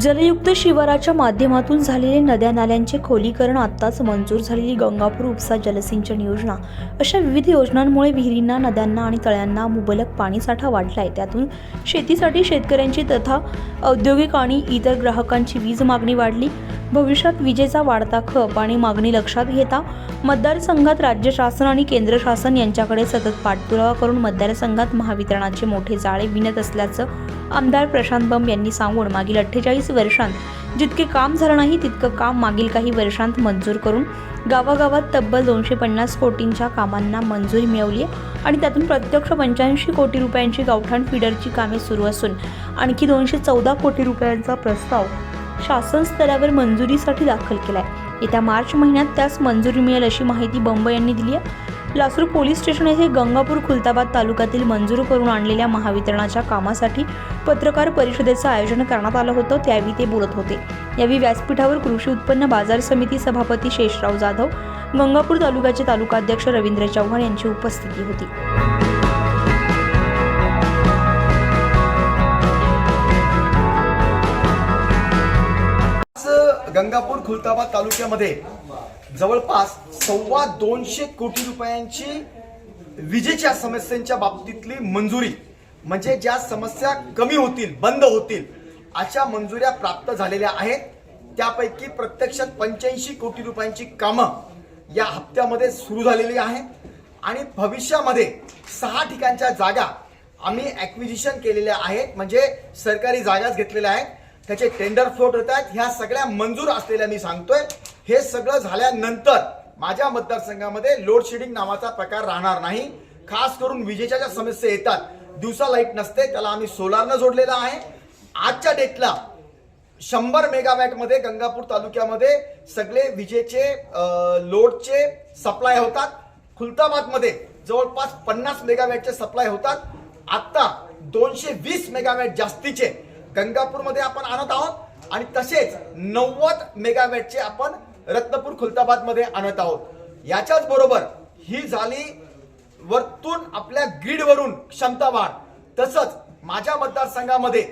जलयुक्त शिवाराच्या माध्यमातून झालेले नद्या नाल्यांचे खोलीकरण आत्ताच मंजूर झालेली गंगापूर उपसा जलसिंचन योजना अशा विविध योजनांमुळे विहिरींना नद्यांना आणि तळ्यांना मुबलक पाणीसाठा वाढलाय. त्यातून शेतीसाठी शेतकऱ्यांची तथा औद्योगिक आणि इतर ग्राहकांची वीज मागणी वाढली. भविष्यात विजेचा वाढता खप आणि मागणी लक्षात घेता मतदारसंघात राज्य शासन आणि केंद्र शासन यांच्याकडे सतत पाठपुरावा करून मतदारसंघात महावितरणाचे मोठे जाळे विणत असल्याचं आमदार प्रशांत बंब यांनी सांगून मागील अठ्ठेचाळीस वर्षांत. जितके काम झालं नाही तितकं काम मागील काही वर्षांत मंजूर करून गावागावात तब्बल दोनशे पन्नास कोटींच्या कामांना मंजुरी मिळवली आहे आणि त्यातून प्रत्यक्ष पंच्याऐंशी कोटी रुपयांची गावठाण फिडरची कामे सुरू असून आणखी दोनशे चौदा कोटी रुपयांचा प्रस्ताव शासन स्तरावर मंजुरीसाठी दाखल केला आहे येत्या मार्च महिन्यात त्यास मंजुरी मिळेल अशी माहिती बंब यांनी दिली आहे. लासूर पोलीस स्टेशन येथे गंगापूर खुलताबाद तालुक्यातील मंजूर करून आणलेल्या महावितरणाच्या कामासाठी पत्रकार परिषदेचं आयोजन करण्यात आलं होतं त्यावेळी ते बोलत होते. यावेळी व्यासपीठावर कृषी उत्पन्न बाजार समिती सभापती शेषराव जाधव गंगापूर तालुक्याचे तालुकाध्यक्ष रवींद्र चव्हाण यांची उपस्थिती होती. गंगापूर खुलताबाद तालुक्यामध्ये जवळपास सव्वा दोनशे कोटी रुपयांची विजेच्या समस्यांच्या बाबतीतली मंजुरी म्हणजे ज्या समस्या कमी होतील बंद होतील अशा मंजुऱ्या प्राप्त झालेल्या आहेत. त्यापैकी प्रत्यक्षात पंच्याऐंशी कोटी रुपयांची कामं या हप्त्यामध्ये सुरू झालेली आहेत. आणि भविष्यामध्ये सहा ठिकाणच्या जागा आम्ही ऍक्विजिशन केलेल्या आहेत म्हणजे सरकारी जागाच घेतलेल्या आहेत. त्याचे टेंडर फ्लोट होत आहेत. ह्या सगळ्या मंजूर असलेल्या मी सांगतोय. हे सगळं झाल्यानंतर माझ्या मतदारसंघामध्ये लोड शेडिंग नावाचा प्रकार राहणार नाही. खास करून विजेच्या ज्या समस्या येतात दिवसा लाइट नसते त्याला आम्ही सोलारनं जोडलेलं आहे. आजच्या डेटला शंभर मेगावॅटमध्ये गंगापूर तालुक्यामध्ये सगळे विजेचे लोडचे सप्लाय होतात. खुलताबादमध्ये जवळपास पन्नास मेगावॅटचे सप्लाय होतात. आत्ता दोनशे वीस मेगावॅट जास्तीचे गंगापूरमध्ये आपण आणत आहोत. आणि तसेच नव्वद मेगावॅटचे आपण रत्नपूर खुलताबादमध्ये आणत आहोत. याच्याच बरोबर ही झाली वरतून आपल्या ग्रीडवरून क्षमता वाढ. तसंच माझ्या मतदारसंघामध्ये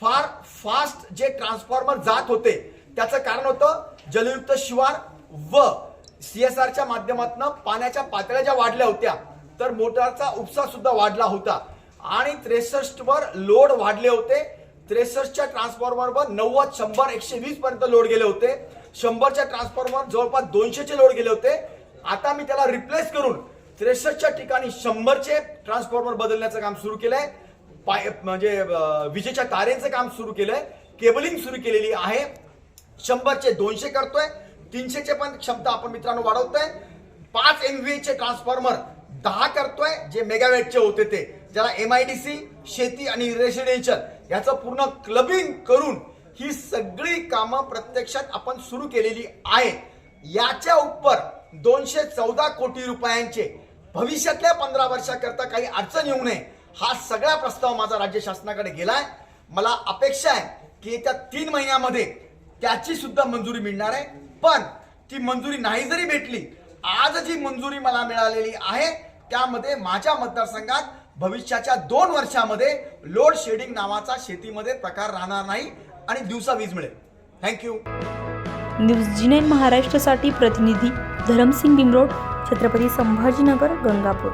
फार फास्ट जे ट्रान्सफॉर्मर जात होते त्याचं कारण होतं जलयुक्त शिवार व सीएसआरच्या माध्यमातून पाण्याच्या पातळ्या ज्या वाढल्या होत्या तर मोटारचा उपसा सुद्धा वाढला होता. आणि त्रेसष्ट वर लोड वाढले होते. त्रेसष्टच्या ट्रान्सफॉर्मरवर नव्वद शंभर एकशे वीस पर्यंत लोड गेले होते. शंभरच्या ट्रान्सफॉर्मर जवळपास दोनशेचे लोड गेले होते. आता मी त्याला रिप्लेस करून त्रेसष्टच्या ठिकाणी शंभरचे ट्रान्सफॉर्मर बदलण्याचं काम सुरू केलंय. पाय म्हणजे विजेच्या तारेचं काम सुरू केलंय. केबलिंग सुरू केलेली आहे. शंभरचे दोनशे करतोय. तीनशेचे पण क्षमता आपण मित्रांनो वाढवतोय. पाच एम ट्रान्सफॉर्मर दहा करतोय जे मेगावेटचे होते ते. ज्याला एम आय डी सी शेती आणि रेसिडेन्शियल याचं पूर्ण क्लबिंग करून ही सगळी कामं प्रत्यक्षात आपण सुरू केलेली आहेत. याच्या उपर दोनशे चौदा कोटी रुपयांचे भविष्यातल्या पंधरा वर्षाकरता काही अडचण येऊ नये हा सगळा प्रस्ताव माझा राज्य शासनाकडे गेलाय. मला अपेक्षा आहे की येत्या तीन महिन्यामध्ये त्याची सुद्धा मंजुरी मिळणार आहे. पण ती मंजुरी नाही जरी भेटली आज जी मंजुरी मला मिळालेली आहे त्यामध्ये माझ्या मतदारसंघात भविष्याच्या दोन वर्षामध्ये लोड शेडिंग नावाचा शेतीमध्ये प्रकार राहणार नाही आणि दिवसा वीज मिळेल. थँक्यू न्यूज जी महाराष्ट्रसाठी महाराष्ट्रासाठी प्रतिनिधी धरमसिंग बिमरोड छत्रपती संभाजीनगर गंगापूर.